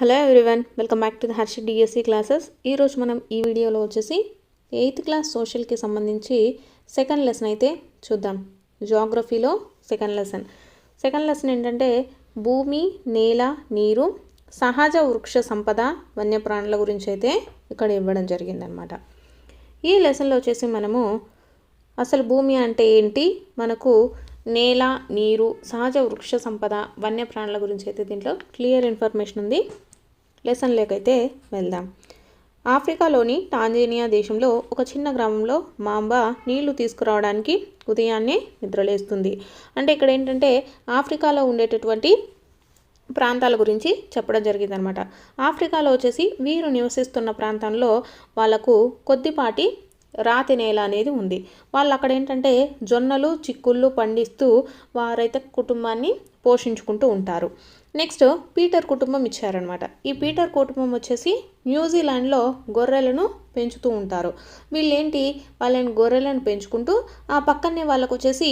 Hello everyone welcome back to the Harshi DSC classes ఈరోజు మనం ఈ వీడియోలో వచ్చేసి ఎయిత్ క్లాస్ సోషల్కి సంబంధించి సెకండ్ లెసన్ అయితే చూద్దాం. జాగ్రఫీలో సెకండ్ లెసన్ సెకండ్ లెసన్ ఏంటంటే భూమి నేల నీరు సహజ వృక్ష సంపద వన్యప్రాణుల గురించి అయితే ఇక్కడ ఇవ్వడం జరిగిందనమాట ఈ లెసన్లో వచ్చేసి మనము అసలు భూమి అంటే ఏంటి మనకు నేల నీరు సహజ వృక్ష సంపద వన్యప్రాణుల గురించి అయితే దీంట్లో క్లియర్ ఇన్ఫర్మేషన్ ఉంది. లెసన్ లేకైతే వెళ్దాం. ఆఫ్రికాలోని టాంజేనియా దేశంలో ఒక చిన్న గ్రామంలో మాంబ నీళ్ళు తీసుకురావడానికి ఉదయాన్నే నిద్రలేస్తుంది. అంటే ఇక్కడ ఏంటంటే ఆఫ్రికాలో ఉండేటటువంటి ప్రాంతాల గురించి చెప్పడం జరిగిందనమాట. ఆఫ్రికాలో వచ్చేసి వీరు నివసిస్తున్న ప్రాంతంలో వాళ్ళకు కొద్దిపాటి రాతి నేల అనేది ఉంది. వాళ్ళు అక్కడ ఏంటంటే జొన్నలు చిక్కుళ్ళు పండిస్తూ వారైతే కుటుంబాన్ని పోషించుకుంటూ ఉంటారు. నెక్స్ట్ పీటర్ కుటుంబం ఇచ్చారనమాట ఈ పీటర్ కుటుంబం వచ్చేసి న్యూజిలాండ్లో గొర్రెలను పెంచుతూ ఉంటారు. వీళ్ళేంటి? వాళ్ళని గొర్రెలను పెంచుకుంటూ ఆ పక్కనే వాళ్ళకు వచ్చేసి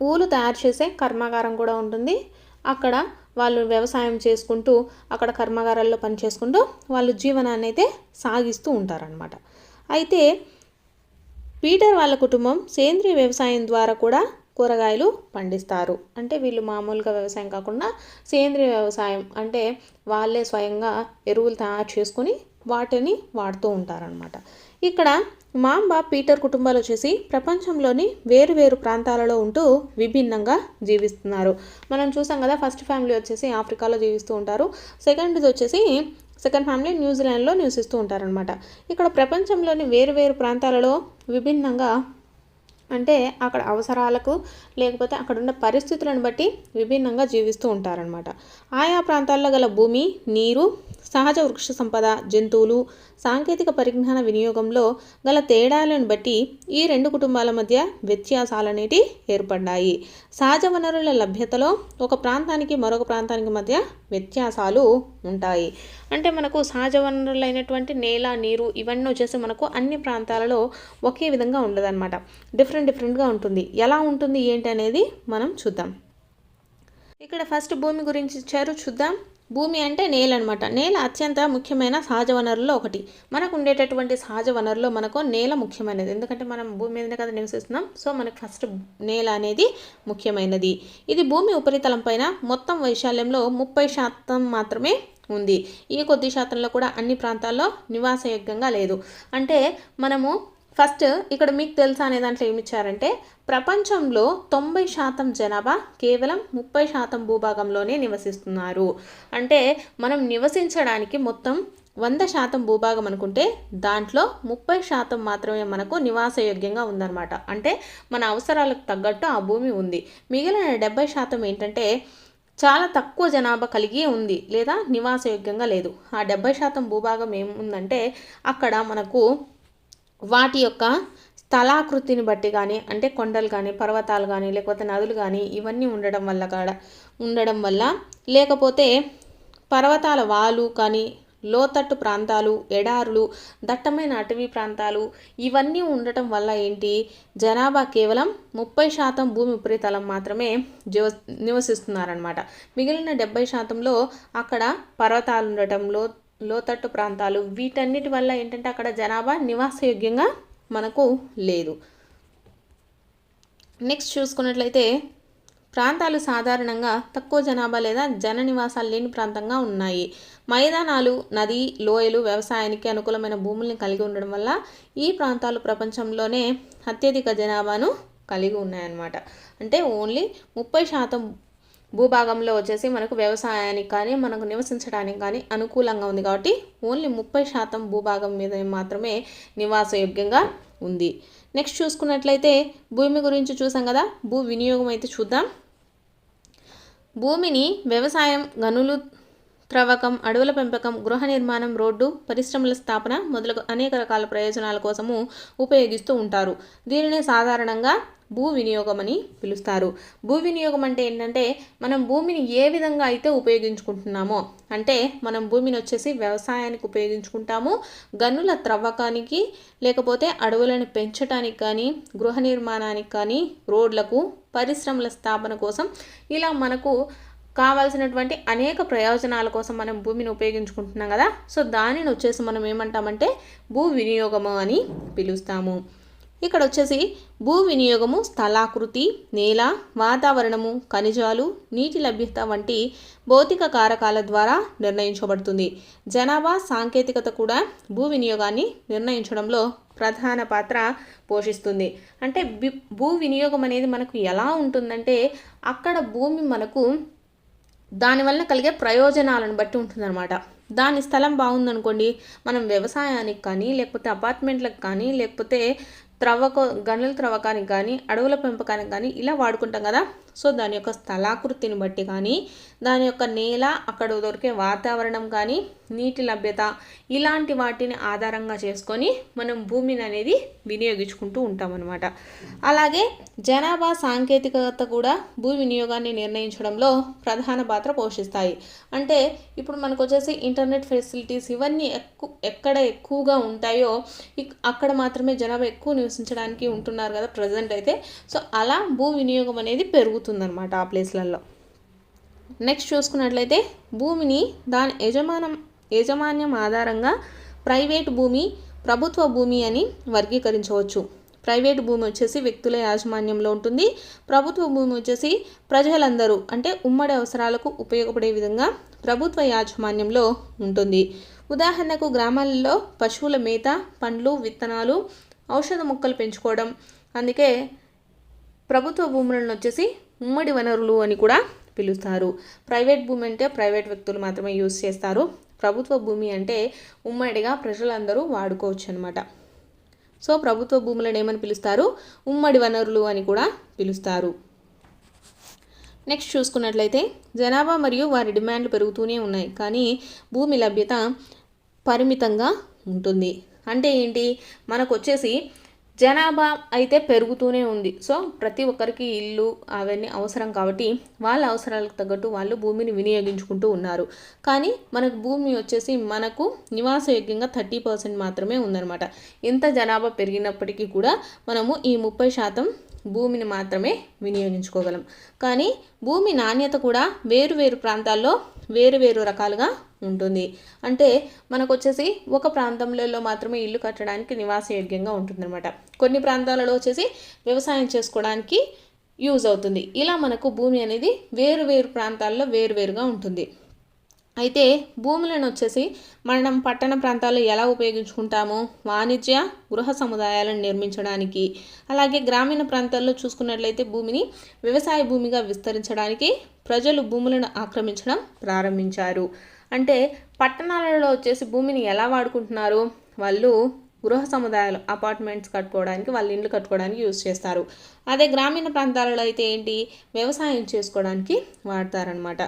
ఊలు తయారు చేసే కర్మాగారం కూడా ఉంటుంది. అక్కడ వాళ్ళు వ్యవసాయం చేసుకుంటూ అక్కడ కర్మాగారాల్లో పని చేసుకుంటూ వాళ్ళు జీవనాన్ని అయితే సాగిస్తూ ఉంటారనమాట అయితే పీటర్ వాళ్ళ కుటుంబం సేంద్రియ వ్యవసాయం ద్వారా కూడా కూరగాయలు పండిస్తారు. అంటే వీళ్ళు మామూలుగా వ్యవసాయం కాకుండా సేంద్రియ వ్యవసాయం అంటే వాళ్ళే స్వయంగా ఎరువులు తయారు చేసుకొని వాటిని వాడుతూ ఉంటారనమాట ఇక్కడ మాంబ పీటర్ కుటుంబాలు వచ్చేసి ప్రపంచంలోని వేరు వేరు ప్రాంతాలలో ఉంటూ విభిన్నంగా జీవిస్తున్నారు. మనం చూసాం కదా ఫస్ట్ ఫ్యామిలీ వచ్చేసి ఆఫ్రికాలో జీవిస్తూ ఉంటారు. సెకండ్ది వచ్చేసి సెకండ్ ఫ్యామిలీ న్యూజిలాండ్లో నివసిస్తూ ఉంటారనమాట ఇక్కడ ప్రపంచంలోని వేరు వేరు ప్రాంతాలలో విభిన్నంగా అంటే అక్కడ అవసరాలకు లేకపోతే అక్కడ ఉన్న పరిస్థితులను బట్టి విభిన్నంగా జీవిస్తూ ఉంటారనమాట ఆయా ప్రాంతాల్లో గల భూమి నీరు సహజ వృక్ష సంపద జంతువులు సాంకేతిక పరిజ్ఞాన వినియోగంలో గల తేడాలను బట్టి ఈ రెండు కుటుంబాల మధ్య వ్యత్యాసాలు అనేటి ఏర్పడ్డాయి. సహజ వనరుల లభ్యతలో ఒక ప్రాంతానికి మరొక ప్రాంతానికి మధ్య వ్యత్యాసాలు ఉంటాయి. అంటే మనకు సహజ వనరులు అయినటువంటి నేల నీరు ఇవన్నీ వచ్చేసి మనకు అన్ని ప్రాంతాలలో ఒకే విధంగా ఉండదన్నమాట. డిఫరెంట్ డిఫరెంట్గా ఉంటుంది. ఎలా ఉంటుంది ఏంటి అనేది మనం చూద్దాం. ఇక్కడ ఫస్ట్ భూమి గురించి ఇచ్చారు చూద్దాం. భూమి అంటే నేల అనమాట నేల అత్యంత ముఖ్యమైన సహజ వనరుల్లో ఒకటి. మనకు ఉండేటటువంటి సహజ వనరుల్లో మనకు నేల ముఖ్యమైనది. ఎందుకంటే మనం భూమి మీదనే కదా నివసిస్తున్నాం. సో మనకు ఫస్ట్ నేల అనేది ముఖ్యమైనది. ఇది భూమి ఉపరితలం పైన మొత్తం వైశాల్యంలో ముప్పై శాతం మాత్రమే ఉంది. ఈ కొద్ది శాతంలో కూడా అన్ని ప్రాంతాల్లో నివాసయోగ్యంగా లేదు. అంటే మనము ఫస్ట్ ఇక్కడ మీకు తెలుసా అనే దాంట్లో ఏమి ఇచ్చారంటే ప్రపంచంలో తొంభై శాతం జనాభా కేవలం ముప్పై శాతం భూభాగంలోనే నివసిస్తున్నారు. అంటే మనం నివసించడానికి మొత్తం వంద శాతం భూభాగం అనుకుంటే దాంట్లో ముప్పై శాతం మాత్రమే మనకు నివాసయోగ్యంగా ఉందన్నమాట. అంటే మన అవసరాలకు తగ్గట్టు ఆ భూమి ఉంది. మిగిలిన డెబ్బై శాతం ఏంటంటే చాలా తక్కువ జనాభా కలిగి ఉంది లేదా నివాసయోగ్యంగా లేదు. ఆ డెబ్బై శాతం భూభాగం ఏముందంటే అక్కడ మనకు వాటి యొక్క స్థలాకృతిని బట్టి కానీ అంటే కొండలు కానీ పర్వతాలు కానీ లేకపోతే నదులు కానీ ఇవన్నీ ఉండడం వల్ల కాడ ఉండడం వల్ల లేకపోతే పర్వతాల వాలు కానీ లోతట్టు ప్రాంతాలు ఎడారులు దట్టమైన అటవీ ప్రాంతాలు ఇవన్నీ ఉండటం వల్ల ఏంటి? జనాభా కేవలం ముప్పై శాతం భూమి ఉపరితలం మాత్రమే జీవ నివసిస్తున్నారనమాట మిగిలిన డెబ్బై శాతంలో అక్కడ పర్వతాలు ఉండటంలో లోతట్టు ప్రాంతాలు వీటన్నిటి వల్ల ఏంటంటే అక్కడ జనాభా నివాసయోగ్యంగా మనకు లేదు. నెక్స్ట్ చూసుకున్నట్లయితే ప్రాంతాలు సాధారణంగా తక్కువ జనాభా లేదా జన నివాసాలు లేని ప్రాంతంగా ఉన్నాయి. మైదానాలు నది లోయలు వ్యవసాయానికి అనుకూలమైన భూముల్ని కలిగి ఉండడం వల్ల ఈ ప్రాంతాలు ప్రపంచంలోనే అత్యధిక జనాభాను కలిగి ఉన్నాయన్నమాట. అంటే ఓన్లీ ముప్పై శాతం భూభాగంలో వచ్చేసి మనకు వ్యవసాయానికి కానీ మనకు నివసించడానికి కానీ అనుకూలంగా ఉంది కాబట్టి ఓన్లీ ముప్పై శాతం భూభాగం మీద మాత్రమే నివాసయోగ్యంగా ఉంది. నెక్స్ట్ చూసుకున్నట్లయితే భూమి గురించి చూసాం కదా భూ వినియోగం అయితే చూద్దాం. భూమిని వ్యవసాయం గనులు త్రవ్వకం అడవుల పెంపకం గృహ నిర్మాణం రోడ్డు పరిశ్రమల స్థాపన మొదలగు అనేక రకాల ప్రయోజనాల కోసము ఉపయోగిస్తూ ఉంటారు. దీనిని సాధారణంగా భూ వినియోగం అని పిలుస్తారు. భూ వినియోగం అంటే ఏంటంటే మనం భూమిని ఏ విధంగా అయితే ఉపయోగించుకుంటున్నామో అంటే మనం భూమిని వచ్చేసి వ్యవసాయానికి ఉపయోగించుకుంటాము గనుల త్రవ్వకానికి లేకపోతే అడవులను పెంచడానికి కానీ గృహ నిర్మాణానికి కానీ రోడ్లకు పరిశ్రమల స్థాపన కోసం ఇలా మనకు కావాల్సినటువంటి అనేక ప్రయోజనాల కోసం మనం భూమిని ఉపయోగించుకుంటున్నాం కదా. సో దానిని వచ్చేసి మనం ఏమంటామంటే భూ వినియోగము అని పిలుస్తాము. ఇక్కడ వచ్చేసి భూ వినియోగము స్థలాకృతి నేల వాతావరణము ఖనిజాలు నీటి లభ్యత వంటి భౌతిక కారకాల ద్వారా నిర్ణయించబడుతుంది. జనాభా సాంకేతికత కూడా భూ వినియోగాన్ని నిర్ణయించడంలో ప్రధాన పాత్ర పోషిస్తుంది. అంటే భూ వినియోగం అనేది మనకు ఎలా ఉంటుందంటే అక్కడ భూమి మనకు దానివల్ల కలిగే ప్రయోజనాలను బట్టి ఉంటుందన్నమాట. దాని స్థలం బాగుందనుకోండి మనం వ్యవసాయానికి కానీ లేకపోతే అపార్ట్మెంట్లకు కానీ లేకపోతే త్రవ్వక గనుల త్రవ్వకానికి కానీ అడవుల పెంపకానికి కానీ ఇలా వాడుకుంటాం కదా. సో దాని యొక్క స్థలాకృతిని బట్టి కానీ దాని యొక్క నేల అక్కడ దొరికే వాతావరణం కానీ నీటి లభ్యత ఇలాంటి వాటిని ఆధారంగా చేసుకొని మనం భూమిని అనేది వినియోగించుకుంటూ ఉంటామన్నమాట. అలాగే జనాభా సాంకేతికత కూడా భూ వినియోగాన్ని నిర్ణయించడంలో ప్రధాన పాత్ర పోషిస్తాయి. అంటే ఇప్పుడు మనకు వచ్చేసి ఇంటర్నెట్ ఫెసిలిటీస్ ఇవన్నీ ఎక్కువ ఎక్కడ ఎక్కువగా ఉంటాయో ఇక్- అక్కడ మాత్రమే జనాభా ఎక్కువ నివసించడానికి ఉంటున్నారు కదా ప్రజెంట్ అయితే. సో అలా భూ వినియోగం అనేది పెరుగుతుంది. అనమాట ఆ ప్లేస్లలో. నెక్స్ట్ చూసుకున్నట్లయితే భూమిని దాని యజమానం యజమాన్యం ఆధారంగా ప్రైవేట్ భూమి ప్రభుత్వ భూమి అని వర్గీకరించవచ్చు. ప్రైవేట్ భూమి వచ్చేసి వ్యక్తుల యాజమాన్యంలో ఉంటుంది. ప్రభుత్వ భూమి వచ్చేసి ప్రజలందరూ అంటే ఉమ్మడి అవసరాలకు ఉపయోగపడే విధంగా ప్రభుత్వ యాజమాన్యంలో ఉంటుంది. ఉదాహరణకు గ్రామాలలో పశువుల మేత పండ్లు విత్తనాలు ఔషధ మొక్కలు పెంచుకోవడం. అందుకే ప్రభుత్వ భూములను వచ్చేసి ఉమ్మడి వనరులు అని కూడా పిలుస్తారు. ప్రైవేట్ భూమి అంటే ప్రైవేట్ వ్యక్తులు మాత్రమే యూజ్ చేస్తారు. ప్రభుత్వ భూమి అంటే ఉమ్మడిగా ప్రజలందరూ వాడుకోవచ్చు అనమాట సో ప్రభుత్వ భూములను ఏమని పిలుస్తారు? ఉమ్మడి వనరులు అని కూడా పిలుస్తారు. నెక్స్ట్ చూసుకున్నట్లయితే జనాభా మరియు వారి డిమాండ్లు పెరుగుతూనే ఉన్నాయి. కానీ భూమి లభ్యత పరిమితంగా ఉంటుంది. అంటే ఏంటి? మనకు వచ్చేసి జనాభా అయితే పెరుగుతూనే ఉంది. సో ప్రతి ఒక్కరికి ఇల్లు అవన్నీ అవసరం కాబట్టి వాళ్ళ అవసరాలకు తగ్గట్టు వాళ్ళు భూమిని వినియోగించుకుంటూ ఉన్నారు. కానీ మనకు భూమి వచ్చేసి మనకు నివాసయోగ్యంగా థర్టీ పర్సెంట్ మాత్రమే ఉందన్నమాట. ఎంత జనాభా పెరిగినప్పటికీ కూడా మనము ఈ ముప్పై శాతం భూమిని మాత్రమే వినియోగించుకోగలం. కానీ భూమి నాణ్యత కూడా వేరు వేరు ప్రాంతాల్లో వేరు వేరు రకాలుగా ఉంటుంది. అంటే మనకు వచ్చేసి ఒక ప్రాంతంలో మాత్రమే ఇల్లు కట్టడానికి నివాసయోగ్యంగా ఉంటుందన్నమాట. కొన్ని ప్రాంతాలలో వచ్చేసి వ్యవసాయం చేసుకోవడానికి యూజ్ అవుతుంది. ఇలా మనకు భూమి అనేది వేరు వేరు ప్రాంతాల్లో వేరువేరుగా ఉంటుంది. అయితే భూములను వచ్చేసి మనం పట్టణ ప్రాంతాల్లో ఎలా ఉపయోగించుకుంటాము వాణిజ్య గృహ సముదాయాలను నిర్మించడానికి అలాగే గ్రామీణ ప్రాంతాల్లో చూసుకున్నట్లయితే భూమిని వ్యవసాయ భూమిగా విస్తరించడానికి ప్రజలు భూములను ఆక్రమించడం ప్రారంభించారు. అంటే పట్టణాలలో వచ్చేసి భూమిని ఎలా వాడుకుంటున్నారు వాళ్ళు గృహ సముదాయాలు అపార్ట్మెంట్స్ కట్టుకోవడానికి వాళ్ళ ఇండ్లు కట్టుకోవడానికి యూజ్ చేస్తారు. అదే గ్రామీణ ప్రాంతాలలో అయితే ఏంటి? వ్యవసాయం చేసుకోవడానికి వాడతారనమాట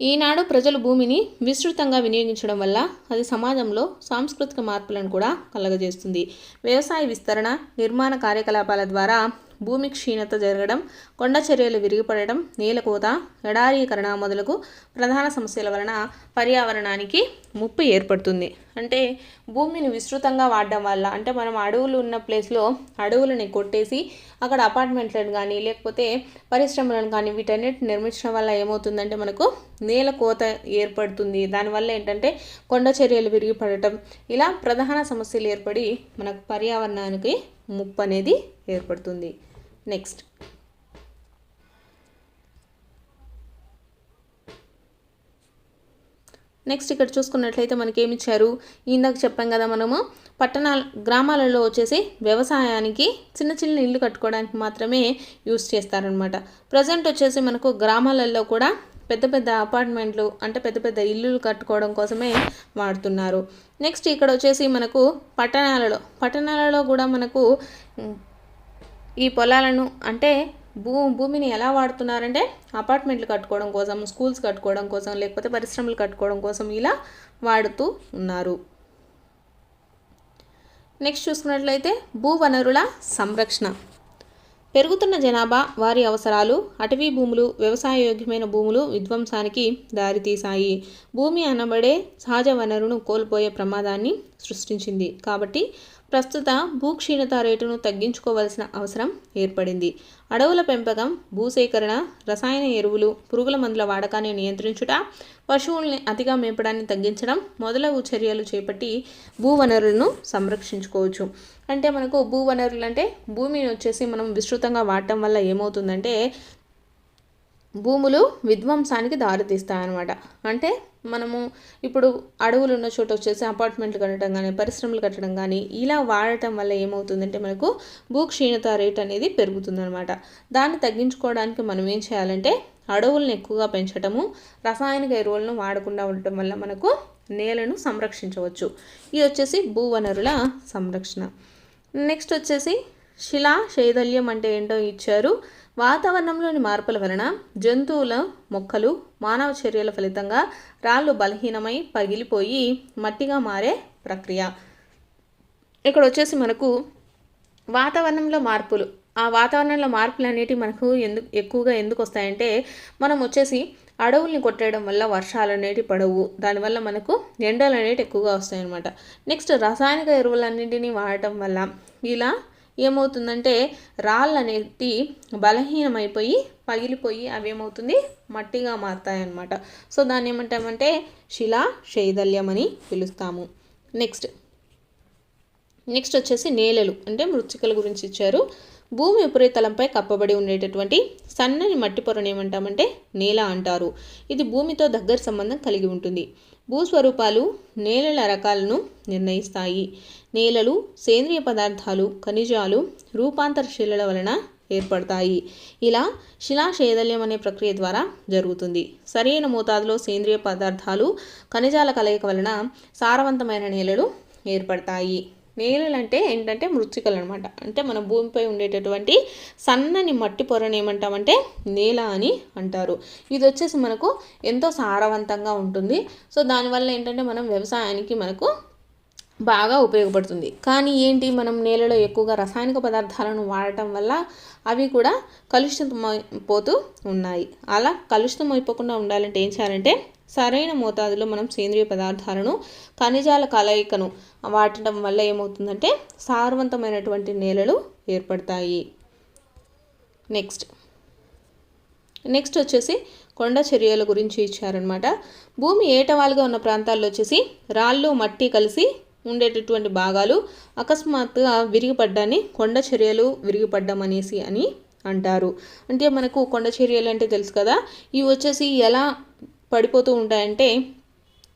ఈనాడు ప్రజలు భూమిని విస్తృతంగా వినియోగించడం వల్ల అది సమాజంలో సాంస్కృతిక మార్పులను కూడా కలగజేస్తుంది. వ్యవసాయ విస్తరణ నిర్మాణ కార్యకలాపాల ద్వారా భూమి క్షీణత జరగడం కొండ చర్యలు విరిగిపడడం నేలకోత ఎడారీకరణ మొదలగు ప్రధాన సమస్యల వలన పర్యావరణానికి ముప్పు ఏర్పడుతుంది. అంటే భూమిని విస్తృతంగా వాడడం వల్ల అంటే మనం అడవులు ఉన్న ప్లేస్లో అడవులని కొట్టేసి అక్కడ అపార్ట్మెంట్లను కానీ లేకపోతే పరిశ్రమలను కానీ వీటన్నిటిని నిర్మించడం వల్ల ఏమవుతుందంటే మనకు నేల కోత ఏర్పడుతుంది. దానివల్ల ఏంటంటే కొండ చర్యలు విరిగిపడటం ఇలా ప్రధాన సమస్యలు ఏర్పడి మనకు పర్యావరణానికి ముప్పు అనేది ఏర్పడుతుంది. నెక్స్ట్ నెక్స్ట్ ఇక్కడ చూసుకున్నట్లయితే మనకి ఏమి ఇచ్చారు ఇందాక చెప్పాం కదా మనము పట్టణాల గ్రామాలలో వచ్చేసి వ్యవసాయానికి చిన్న చిన్న ఇల్లు కట్టుకోవడానికి మాత్రమే యూస్ చేస్తారనమాట ప్రజెంట్ వచ్చేసి మనకు గ్రామాలలో కూడా పెద్ద పెద్ద అపార్ట్మెంట్లు అంటే పెద్ద పెద్ద ఇల్లులు కట్టుకోవడం కోసమే వాడుతున్నారు. నెక్స్ట్ ఇక్కడ వచ్చేసి మనకు పట్టణాలలో పట్టణాలలో కూడా మనకు ఈ పొలాలను అంటే భూ భూమిని ఎలా వాడుతున్నారంటే అపార్ట్మెంట్లు కట్టుకోవడం కోసం స్కూల్స్ కట్టుకోవడం కోసం లేకపోతే పరిశ్రమలు కట్టుకోవడం కోసం ఇలా వాడుతూ ఉన్నారు. నెక్స్ట్ చూసుకున్నట్లయితే భూ వనరుల సంరక్షణ. పెరుగుతున్న జనాభా వారి అవసరాలు అటవీ భూములు వ్యవసాయయోగ్యమైన భూములు విధ్వంసానికి దారితీశాయి. భూమి అనబడే సహజ వనరును కోల్పోయే ప్రమాదాన్ని సృష్టించింది. కాబట్టి ప్రస్తుత భూక్షీణత రేటును తగ్గించుకోవాల్సిన అవసరం ఏర్పడింది. అడవుల పెంపకం భూసేకరణ రసాయన ఎరువులు పురుగుల మందుల వాడకాన్ని నియంత్రించుట పశువుల్ని అతిగా మేపడాన్ని తగ్గించడం మొదలగు చర్యలు చేపట్టి భూవనరులను సంరక్షించుకోవచ్చు. అంటే మనకు భూవనరులు అంటే భూమిని వచ్చేసి మనం విస్తృతంగా వాడటం వల్ల ఏమవుతుందంటే భూములు విధ్వంసానికి దారితీస్తాయన్నమాట. అంటే మనము ఇప్పుడు అడవులు ఉన్న చోట వచ్చేసి అపార్ట్మెంట్లు కట్టడం కానీ పరిశ్రమలు కట్టడం కానీ ఇలా వాడటం వల్ల ఏమవుతుందంటే మనకు భూక్షీణత రేట్ అనేది పెరుగుతుందనమాట దాన్ని తగ్గించుకోవడానికి మనం ఏం చేయాలంటే అడవులను ఎక్కువగా పెంచటము రసాయనిక ఎరువులను వాడకుండా ఉండటం వల్ల మనకు నేలను సంరక్షించవచ్చు. ఇది వచ్చేసి భూవనరుల సంరక్షణ. నెక్స్ట్ వచ్చేసి శిలా శైథల్యం అంటే ఏంటో ఇచ్చారు. వాతావరణంలోని మార్పుల వలన జంతువుల మొక్కలు మానవ చర్యల ఫలితంగా రాళ్ళు బలహీనమై పగిలిపోయి మట్టిగా మారే ప్రక్రియ. ఇక్కడ వచ్చేసి మనకు వాతావరణంలో మార్పులు. ఆ వాతావరణంలో మార్పులు అనేటివి మనకు ఎందుకు ఎక్కువగా ఎందుకు వస్తాయంటే మనం వచ్చేసి అడవుల్ని కొట్టేయడం వల్ల వర్షాలు అనేటివి పడవు దానివల్ల మనకు ఎండలు అనేటివి ఎక్కువగా వస్తాయన్నమాట. నెక్స్ట్ రసాయనిక ఎరువులన్నింటినీ వాడటం వల్ల ఇలా ఏమవుతుందంటే రాళ్ళు అనేది బలహీనమైపోయి పగిలిపోయి అవి ఏమవుతుంది మట్టిగా మారుతాయన్నమాట. సో దాన్ని ఏమంటామంటే శిలా శైథల్యం అని పిలుస్తాము. నెక్స్ట్. నెక్స్ట్ వచ్చేసి నేలలు అంటే మృత్తికల గురించి ఇచ్చారు. భూమి ఉపరితలంపై కప్పబడి ఉండేటటువంటి సన్నని మట్టి పొరను ఏమంటామంటే నేల అంటారు. ఇది భూమితో దగ్గర సంబంధం కలిగి ఉంటుంది. భూస్వరూపాలు నేలల రకాలను నిర్ణయిస్తాయి. నేలలు సేంద్రియ పదార్థాలు ఖనిజాలు రూపాంతర శిలల వలన ఏర్పడతాయి. ఇలా శిలాశైదల్యం అనే ప్రక్రియ ద్వారా జరుగుతుంది. సరైన మోతాదులో సేంద్రియ పదార్థాలు ఖనిజాల కలయిక వలన సారవంతమైన నేలలు ఏర్పడతాయి. నేలలు అంటే ఏంటంటే మృత్తికలు అనమాట అంటే మన భూమిపై ఉండేటటువంటి సన్నని మట్టి పొరను ఏమంటామంటే నేల అని అంటారు. ఇది వచ్చేసి మనకు ఎంతో సారవంతంగా ఉంటుంది. సో దానివల్ల ఏంటంటే మనం వ్యవసాయానికి మనకు బాగా ఉపయోగపడుతుంది. కానీ ఏంటి? మనం నేలలో ఎక్కువగా రసాయనిక పదార్థాలను వాడటం వల్ల అవి కూడా కలుషితమైపోతూ ఉన్నాయి. అలా కలుషితం అయిపోకుండా ఉండాలంటే ఏం చేయాలంటే సరైన మోతాదులో మనం సేంద్రియ పదార్థాలను ఖనిజాల కలయికను వాడటం వల్ల ఏమవుతుందంటే సారవంతమైనటువంటి నేలలు ఏర్పడతాయి. నెక్స్ట్. నెక్స్ట్ వచ్చేసి కొండ చర్యల గురించి ఇచ్చారనమాట భూమి ఏటవాలుగా ఉన్న ప్రాంతాల్లో వచ్చేసి రాళ్ళు మట్టి కలిసి ఉండేటటువంటి భాగాలు అకస్మాత్తుగా విరిగిపడ్డాన్ని కొండ చర్యలు విరిగిపడ్డం అనేసి అని అంటారు. అంటే మనకు కొండ చర్యలు అంటే తెలుసు కదా. ఇవి వచ్చేసి ఎలా పడిపోతూ ఉంటాయంటే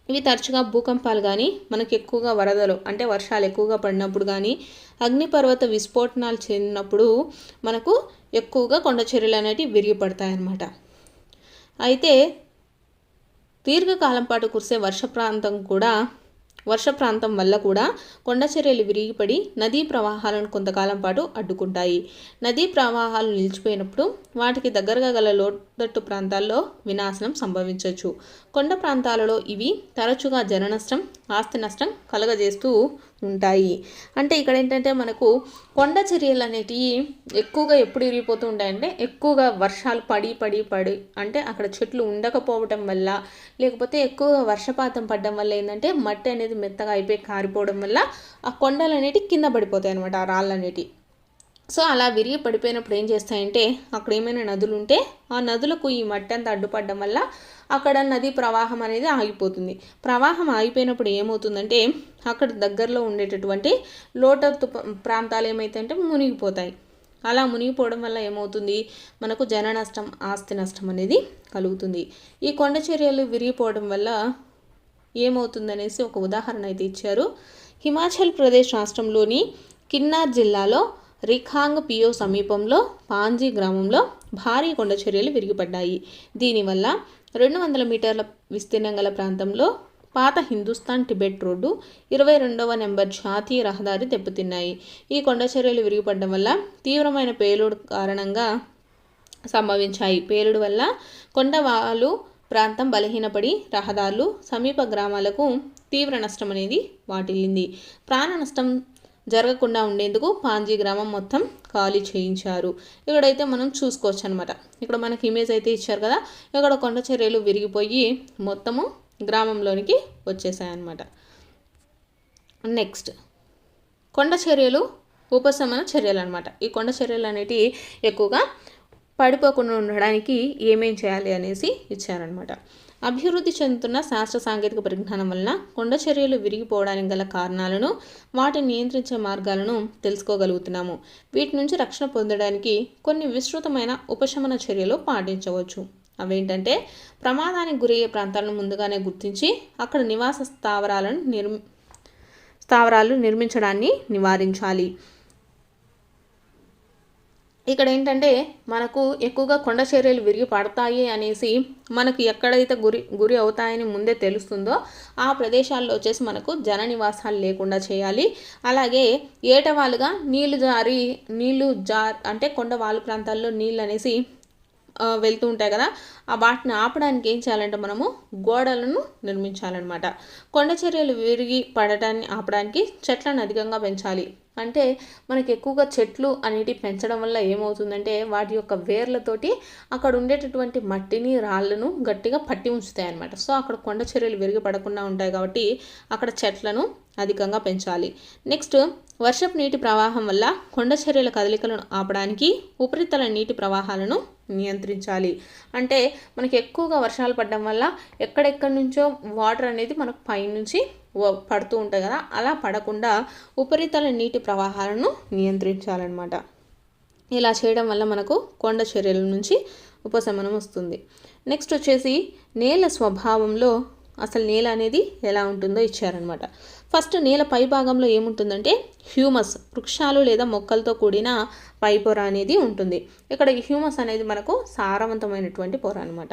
ఇవి తరచుగా భూకంపాలు కానీ మనకు ఎక్కువగా వరదలు అంటే వర్షాలు ఎక్కువగా పడినప్పుడు కానీ అగ్నిపర్వత విస్ఫోటనాలు చెందినప్పుడు మనకు ఎక్కువగా కొండ చర్యలు అనేటివి విరిగిపడతాయి అన్నమాట అయితే దీర్ఘకాలం పాటు కురిసే వర్ష ప్రాంతం కూడా వర్ష ప్రాంతం వల్ల కూడా కొండ చర్యలు విరిగిపడి నదీ ప్రవాహాలను కొంతకాలం పాటు అడ్డుకుంటాయి. నదీ ప్రవాహాలు నిలిచిపోయినప్పుడు వాటికి దగ్గరగా గల లోతట్టు ప్రాంతాల్లో వినాశనం సంభవించవచ్చు కొండ ప్రాంతాలలో ఇవి తరచుగా జన నష్టం ఆస్తి నష్టం కలగజేస్తూ ఉంటాయి. అంటే ఇక్కడ ఏంటంటే మనకు కొండ చర్యలు అనేటివి ఎక్కువగా ఎప్పుడు విరిగిపోతూ ఉంటాయంటే ఎక్కువగా వర్షాలు పడి పడి పడి అంటే అక్కడ చెట్లు ఉండకపోవటం వల్ల లేకపోతే ఎక్కువగా వర్షపాతం పడడం వల్ల ఏంటంటే మట్టి అనేది మెత్తగా అయిపోయి కారిపోవడం వల్ల ఆ కొండలు అనేటివి కింద పడిపోతాయి అనమాట ఆ రాళ్ళు అనేటివి సో అలా విరిగి పడిపోయినప్పుడు ఏం చేస్తాయంటే అక్కడ ఏమైనా నదులు ఉంటే ఆ నదులకు ఈ మట్టి అంతా అడ్డుపడడం వల్ల అక్కడ నది ప్రవాహం అనేది ఆగిపోతుంది. ప్రవాహం ఆగిపోయినప్పుడు ఏమవుతుందంటే అక్కడ దగ్గరలో ఉండేటటువంటి లోటత్తు ప్రాంతాలు ఏమైతే మునిగిపోతాయి. అలా మునిగిపోవడం వల్ల ఏమవుతుంది? మనకు జన నష్టం ఆస్తి నష్టం అనేది కలుగుతుంది. ఈ కొండ చర్యలు విరిగిపోవడం వల్ల ఏమవుతుందనేసి ఒక ఉదాహరణ అయితే ఇచ్చారు. హిమాచల్ ప్రదేశ్ రాష్ట్రంలోని కిన్నార్ జిల్లాలో రిఖాంగ్ పియో సమీపంలో పాంజీ గ్రామంలో భారీ కొండ చర్యలు విరిగిపడ్డాయి. దీనివల్ల రెండు వందల మీటర్ల విస్తీర్ణం గల ప్రాంతంలో పాత హిందుస్థాన్ టిబెట్ రోడ్డు ఇరవై రెండవ నెంబర్ జాతీయ రహదారి దెబ్బతిన్నాయి. ఈ కొండ చర్యలు విరిగిపడడం వల్ల తీవ్రమైన పేలుడు కారణంగా సంభవించాయి. పేలుడు వల్ల కొండవాలు ప్రాంతం బలహీనపడి రహదారులు సమీప గ్రామాలకు తీవ్ర నష్టం అనేది వాటిల్లింది. ప్రాణ నష్టం జరగకుండా ఉండేందుకు పాంజీ గ్రామం మొత్తం ఖాళీ చేయించారు. ఇక్కడైతే మనం చూసుకోవచ్చు అనమాట ఇక్కడ మనకి ఇమేజ్ అయితే ఇచ్చారు కదా. ఇక్కడ కొండ చర్యలు విరిగిపోయి మొత్తము గ్రామంలోనికి వచ్చేసాయన్నమాట. నెక్స్ట్ కొండ చర్యలు ఉపశమన చర్యలు అనమాట ఈ కొండ చర్యలు అనేటివి ఎక్కువగా పడిపోకుండా ఉండడానికి ఏమేం చేయాలి అనేసి ఇచ్చారనమాట అభివృద్ధి చెందుతున్న శాస్త్ర సాంకేతిక పరిజ్ఞానం వలన కొండ చర్యలు విరిగిపోవడానికి గల కారణాలను వాటిని నియంత్రించే మార్గాలను తెలుసుకోగలుగుతున్నాము. వీటి నుంచి రక్షణ పొందడానికి కొన్ని విస్తృతమైన ఉపశమన చర్యలు పాటించవచ్చు. అవేంటంటే ప్రమాదానికి గురయ్యే ప్రాంతాలను ముందుగానే గుర్తించి అక్కడ నివాస స్థావరాలను నిర్మి స్థావరాలు నిర్మించడాన్ని నివారించాలి. ఇక్కడ ఏంటంటే మనకు ఎక్కువగా కొండ చర్యలు విరిగి పడతాయి అనేసి మనకు ఎక్కడైతే గురి గురి అవుతాయని ముందే తెలుస్తుందో ఆ ప్రదేశాల్లో వచ్చేసి మనకు జన నివాసాలు లేకుండా చేయాలి. అలాగే ఏటవాలుగా నీళ్ళు జారి నీళ్ళు జార్ అంటే కొండ వాలు ప్రాంతాల్లో నీళ్ళు అనేసి వెళ్తూ ఉంటాయి కదా ఆ వాటిని ఆపడానికి ఏం చేయాలంటే మనము గోడలను నిర్మించాలన్నమాట. కొండ చర్యలు విరిగి పడటాన్ని ఆపడానికి చెట్లను అధికంగా పెంచాలి. అంటే మనకి ఎక్కువగా చెట్లు అనేటివి పెంచడం వల్ల ఏమవుతుందంటే వాటి యొక్క వేర్లతోటి అక్కడ ఉండేటటువంటి మట్టిని రాళ్ళను గట్టిగా పట్టి ఉంచుతాయి అనమాట సో అక్కడ కొండ చర్యలు విరిగి పడకుండా ఉంటాయి కాబట్టి అక్కడ చెట్లను అధికంగా పెంచాలి. నెక్స్ట్ వర్షపు నీటి ప్రవాహం వల్ల కొండ చర్యల కదలికలను ఆపడానికి ఉపరితల నీటి ప్రవాహాలను నియంత్రించాలి. అంటే మనకి ఎక్కువగా వర్షాలు పడడం వల్ల ఎక్కడెక్కడి నుంచో వాటర్ అనేది మనకు పైనుంచి పడుతూ ఉంటాయి కదా అలా పడకుండా ఉపరితల నీటి ప్రవాహాలను నియంత్రించాలన్నమాట. ఇలా చేయడం వల్ల మనకు కొండ చర్యల నుంచి ఉపశమనం వస్తుంది. నెక్స్ట్ వచ్చేసి నేల స్వభావంలో అసలు నేల అనేది ఎలా ఉంటుందో ఇచ్చారనమాట ఫస్ట్ నేల పై భాగంలో ఏముంటుందంటే హ్యూమస్ వృక్షాలు లేదా మొక్కలతో కూడిన పై పొర అనేది ఉంటుంది. ఇక్కడ హ్యూమస్ అనేది మనకు సారవంతమైనటువంటి పొర అనమాట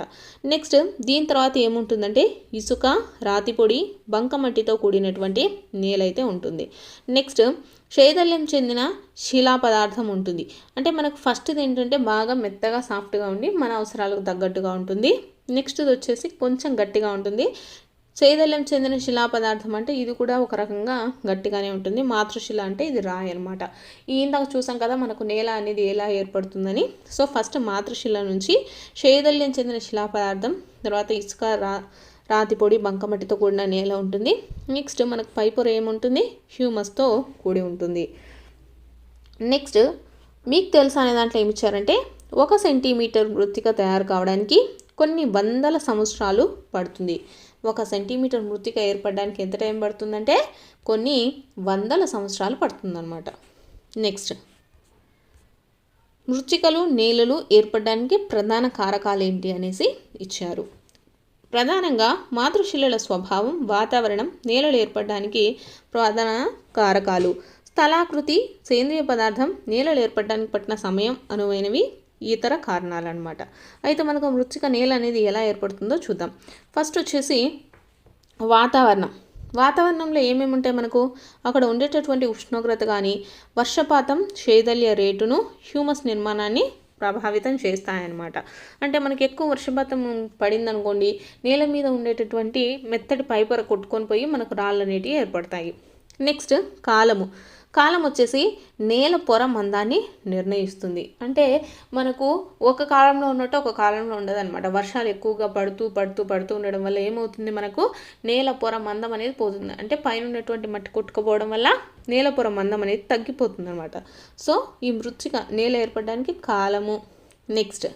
నెక్స్ట్ దీని తర్వాత ఏముంటుందంటే ఇసుక రాతి పొడి బంకమట్టితో కూడినటువంటి నేల అయితే ఉంటుంది. నెక్స్ట్ శైథల్యం చెందిన శిలా పదార్థం ఉంటుంది. అంటే మనకు ఫస్ట్ది ఏంటంటే బాగా మెత్తగా సాఫ్ట్గా ఉండి మన అవసరాలకు తగ్గట్టుగా ఉంటుంది. నెక్స్ట్ది వచ్చేసి కొంచెం గట్టిగా ఉంటుంది. చైదల్యం చెందిన శిలా పదార్థం అంటే ఇది కూడా ఒక రకంగా గట్టిగానే ఉంటుంది. మాతృశిల అంటే ఇది రాయి అనమాట ఇందాక చూసాం కదా మనకు నేల అనేది ఎలా ఏర్పడుతుందని. సో ఫస్ట్ మాతృశిల నుంచి శైదల్యం చెందిన శిలా పదార్థం తర్వాత ఇసుక రా రాతి పొడి బంకమట్టితో కూడిన నేల ఉంటుంది. నెక్స్ట్ మనకు పైపొర ఏముంటుంది? హ్యూమస్తో కూడి ఉంటుంది. నెక్స్ట్ మీకు తెలుసా అనే దాంట్లో ఏమి ఇచ్చారంటే ఒక సెంటీమీటర్ వృత్తిగా తయారు కావడానికి కొన్ని వందల సంవత్సరాలు పడుతుంది. ఒక సెంటీమీటర్ మృతిక ఏర్పడడానికి ఎంత టైం పడుతుందంటే కొన్ని వందల సంవత్సరాలు పడుతుందన్నమాట. నెక్స్ట్ మృతికలు నేలలు ఏర్పడడానికి ప్రధాన కారకాలు ఏంటి అనేసి ఇచ్చారు. ప్రధానంగా మాతృశిలల స్వభావం వాతావరణం నేలలు ఏర్పడడానికి ప్రధాన కారకాలు. స్థలాకృతి సేంద్రియ పదార్థం నేలలు ఏర్పడడానికి పట్టిన సమయం అనువైనవి ఇతర కారణాలు అనమాట అయితే మనకు మృతిక నేల అనేది ఎలా ఏర్పడుతుందో చూద్దాం. ఫస్ట్ వచ్చేసి వాతావరణం. వాతావరణంలో ఏమేమి ఉంటాయి మనకు? అక్కడ ఉండేటటువంటి ఉష్ణోగ్రత కానీ వర్షపాతం శైథల్య రేటును హ్యూమస్ నిర్మాణాన్ని ప్రభావితం చేస్తాయన్నమాట. అంటే మనకి ఎక్కువ వర్షపాతం పడిందనుకోండి నేల మీద ఉండేటటువంటి మెత్తటి పైపొర కొట్టుకొని పోయి మనకు రాళ్ళు అనేటివి ఏర్పడతాయి. నెక్స్ట్ కాలము. కాలం వచ్చేసి నేల పొర మందాన్ని నిర్ణయిస్తుంది. అంటే మనకు ఒక కాలంలో ఉన్నట్టు ఒక కాలంలో ఉండదన్నమాట. వర్షాలు ఎక్కువగా పడుతూ పడుతూ పడుతూ ఉండడం వల్ల ఏమవుతుంది మనకు? నేల పొర మందం అనేది పోతుంది. అంటే పైన ఉన్నటువంటి మట్టి కొట్టుకుపోవడం వల్ల నేల పొర మందం అనేది తగ్గిపోతుంది అనమాట సో ఈ మృతిక నేల ఏర్పడడానికి కాలము. నెక్స్ట్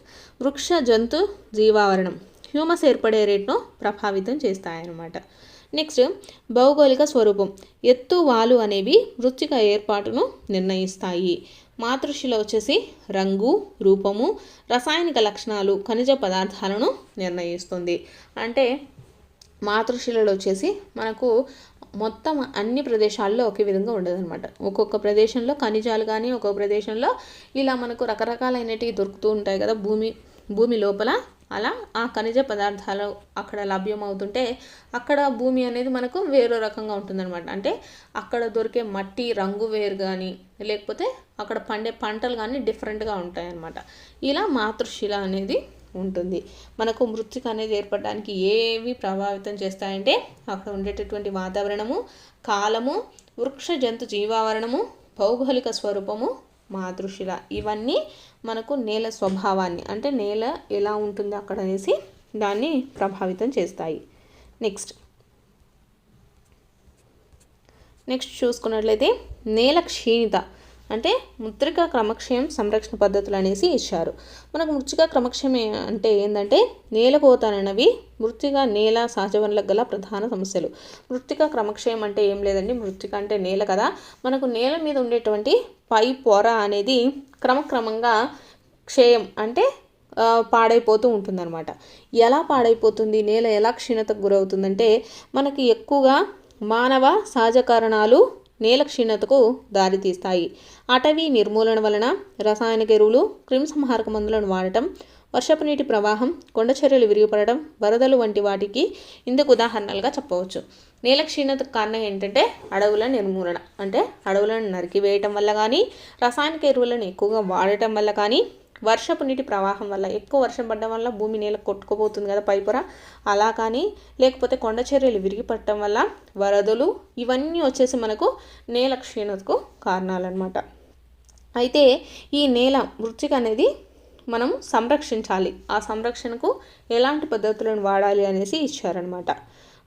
వృక్ష జంతు జీవావరణం. హ్యూమస్ ఏర్పడే రేట్ను ప్రభావితం చేస్తాయన్నమాట. నెక్స్ట్ భౌగోళిక స్వరూపం. ఎత్తు వాలు అనేవి వృత్తిక ఏర్పాటును నిర్ణయిస్తాయి. మాతృశిల వచ్చేసి రంగు రూపము రసాయనిక లక్షణాలు ఖనిజ పదార్థాలను నిర్ణయిస్తుంది. అంటే మాతృశిలలో వచ్చేసి మనకు మొత్తం అన్ని ప్రదేశాల్లో ఒకే విధంగా ఉండదన్నమాట. ఒక్కొక్క ప్రదేశంలో ఖనిజాలు కానీ ఒక్కొక్క ప్రదేశంలో ఇలా మనకు రకరకాలైనటివి దొరుకుతూ ఉంటాయి కదా భూమి భూమి లోపల అలా ఆ ఖనిజ పదార్థాలు అక్కడ లభ్యమవుతుంటే అక్కడ భూమి అనేది మనకు వేరే రకంగా ఉంటుందన్నమాట. అంటే అక్కడ దొరికే మట్టి రంగు వేరు కానీ లేకపోతే అక్కడ పండే పంటలు కానీ డిఫరెంట్గా ఉంటాయన్నమాట. ఇలా మాతృశిల అనేది ఉంటుంది. మనకు మృతిక అనేది ఏర్పడడానికి ఏవి ప్రభావితం చేస్తాయంటే అక్కడ ఉండేటటువంటి వాతావరణము కాలము వృక్ష జంతు జీవావరణము భౌగోళిక స్వరూపము మాతృశిల. ఇవన్నీ మనకు నేల స్వభావాన్ని అంటే నేల ఎలా ఉంటుంది అక్కడ అనేసి దాన్ని ప్రభావితం చేస్తాయి. నెక్స్ట్. నెక్స్ట్ చూసుకున్నట్లయితే నేల క్షీణిత అంటే ముద్రిక క్రమక్షయం సంరక్షణ పద్ధతులు అనేసి ఇచ్చారు. మనకు మృతిక క్రమక్షయం అంటే ఏంటంటే నేలకోత మృతిక నేల సహజ వనరులకు గల ప్రధాన సమస్యలు. మృతిక క్రమక్షయం అంటే ఏం లేదండి? మృతిక అంటే నేల కదా. మనకు నేల మీద ఉండేటువంటి పై పొర అనేది క్రమక్రమంగా క్షయం అంటే పాడైపోతూ ఉంటుందన్నమాట. ఎలా పాడైపోతుంది? నేల ఎలా క్షీణతకు గురవుతుందంటే మనకి ఎక్కువగా మానవ సహజ కారణాలు నేల క్షీణతకు దారితీస్తాయి అటవీ నిర్మూలన వలన రసాయనిక ఎరువులు క్రిమిసంహారక మందులను వాడటం వర్షపు నీటి ప్రవాహం కొండ చర్యలు విరిగిపడడం వరదలు వంటి వాటికి ఇందుకు ఉదాహరణలుగా చెప్పవచ్చు. నేల క్షీణతకు కారణం ఏంటంటే అడవుల నిర్మూలన. అంటే అడవులను నరికివేయటం వల్ల కానీ రసాయనిక ఎరువులను ఎక్కువగా వాడటం వల్ల కానీ వర్షపు నీటి ప్రవాహం వల్ల ఎక్కువ వర్షం పడడం వల్ల భూమి నేల కొట్టుకుపోతుంది కదా పైపొర అలా కానీ లేకపోతే కొండ చర్యలు విరిగిపడటం వల్ల వరదలు ఇవన్నీ వచ్చేసి మనకు నేల క్షీణతకు కారణాలన్నమాట. అయితే ఈ నేల మృతిక అనేది మనం సంరక్షించాలి. ఆ సంరక్షణకు ఎలాంటి పద్ధతులను వాడాలి అనేసి ఇచ్చారనమాట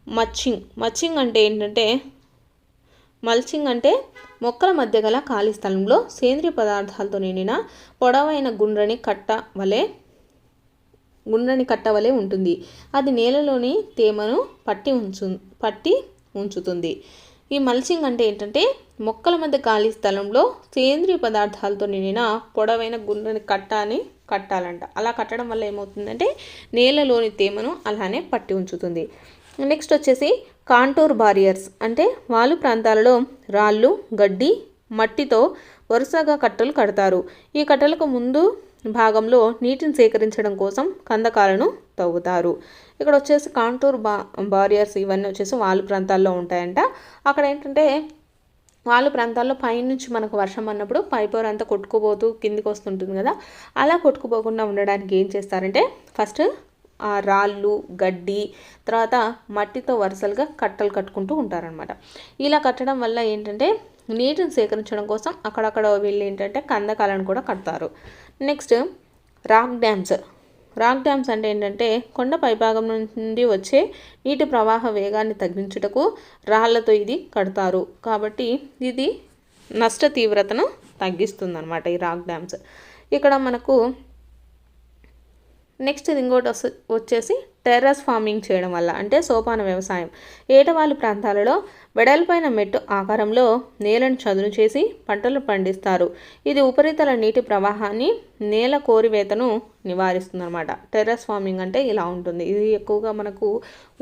మచ్చింగ్. మచ్చింగ్ అంటే ఏంటంటే మల్చింగ్ అంటే మొక్కల మధ్య గల ఖాళీ స్థలంలో సేంద్రియ పదార్థాలతో నిండిన పొడవైన గుండ్రని కట్ట వలె గుండ్రని కట్ట వలె ఉంటుంది. అది నేలలోని తేమను పట్టి ఉంచు పట్టి ఉంచుతుంది. ఈ మల్చింగ్ అంటే ఏంటంటే మొక్కల మధ్య ఖాళీ స్థలంలో సేంద్రియ పదార్థాలతో నిండిన పొడవైన గుండ్రని కట్ట అని కట్టాలంట. అలా కట్టడం వల్ల ఏమవుతుందంటే నేలలోని తేమను అలానే పట్టి ఉంచుతుంది. నెక్స్ట్ వచ్చేసి కాంటూర్ బారియర్స్. అంటే వాలు ప్రాంతాలలో రాళ్ళు గడ్డి మట్టితో వరుసగా కట్టలు కడతారు. ఈ కట్టలకు ముందు భాగంలో నీటిని సేకరించడం కోసం కందకాలను తవ్వుతారు. ఇక్కడ వచ్చేసి కాంటూర్ బా బారియర్స్ ఇవన్నీ వచ్చేసి వాలు ప్రాంతాల్లో ఉంటాయంట. అక్కడ ఏంటంటే వాళ్ళ ప్రాంతాల్లో పైనుంచి మనకు వర్షం అన్నప్పుడు పైపోర్ అంతా కొట్టుకుపోతూ కిందికి వస్తుంటుంది కదా. అలా కొట్టుకుపోకుండా ఉండడానికి ఏం చేస్తారంటే ఫస్ట్ రాళ్ళు గడ్డి తర్వాత మట్టితో వరుసలుగా కట్టలు కట్టుకుంటూ ఉంటారనమాట ఇలా కట్టడం వల్ల ఏంటంటే నీటిని సేకరించడం కోసం అక్కడక్కడ వీళ్ళు ఏంటంటే కందకాలను కూడా కడతారు. Next rock dams. Rock dams అంటే ఏంటంటే కొండ పైభాగం నుండి వచ్చే నీటి ప్రవాహ వేగాన్ని తగ్గించుటకు రాళ్ళతో ఇది కడతారు. కాబట్టి ఇది నష్ట తీవ్రతను తగ్గిస్తుంది ఈ రాక్ డ్యామ్స్. ఇక్కడ మనకు నెక్స్ట్ ఇది ఇంకోటి వచ్చేసి టెర్రస్ ఫార్మింగ్ చేయడం వల్ల అంటే సోపాన వ్యవసాయం. ఏటవాలు ప్రాంతాలలో వెడల్పైన మెట్టు ఆకారంలో నేలను చదును చేసి పంటలు పండిస్తారు. ఇది ఉపరితల నీటి ప్రవాహాన్ని నేల కోరివేతను నివారిస్తుంది అనమాట టెర్రస్ ఫార్మింగ్ అంటే ఇలా ఉంటుంది. ఇది ఎక్కువగా మనకు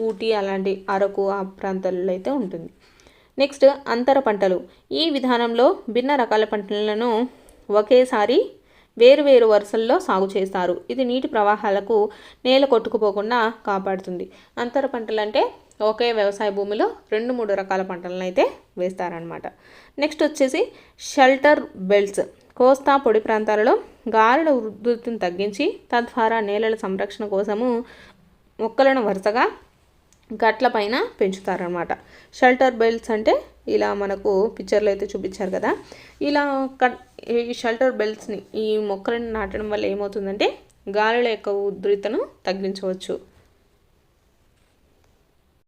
ఊటీ అలాంటి అరకు ఆ ప్రాంతాలలో అయితే ఉంటుంది. నెక్స్ట్ అంతర పంటలు. ఈ విధానంలో భిన్న రకాల పంటలను ఒకేసారి వేరువేరు వరుసల్లో సాగు చేస్తారు. ఇది నీటి ప్రవాహాలకు నేల కొట్టుకుపోకుండా కాపాడుతుంది. అంతర పంటలు అంటే ఒకే వ్యవసాయ భూమిలో రెండు మూడు రకాల పంటలను అయితే వేస్తారనమాట నెక్స్ట్ వచ్చేసి షెల్టర్ బెల్ట్స్. కోస్తా పొడి ప్రాంతాలలో గాలుల ఉధృతిని తగ్గించి తద్వారా నేలల సంరక్షణ కోసము మొక్కలను వరుసగా గట్ల పైన పెంచుతారనమాట షెల్టర్ బెల్ట్స్ అంటే ఇలా మనకు పిక్చర్లో అయితే చూపించారు కదా. ఇలా కట్ ఈ షెల్టర్ బెల్ట్స్ని ఈ మొక్కలను నాటడం వల్ల ఏమవుతుందంటే గాలుల యొక్క ఉధృతను తగ్గించవచ్చు.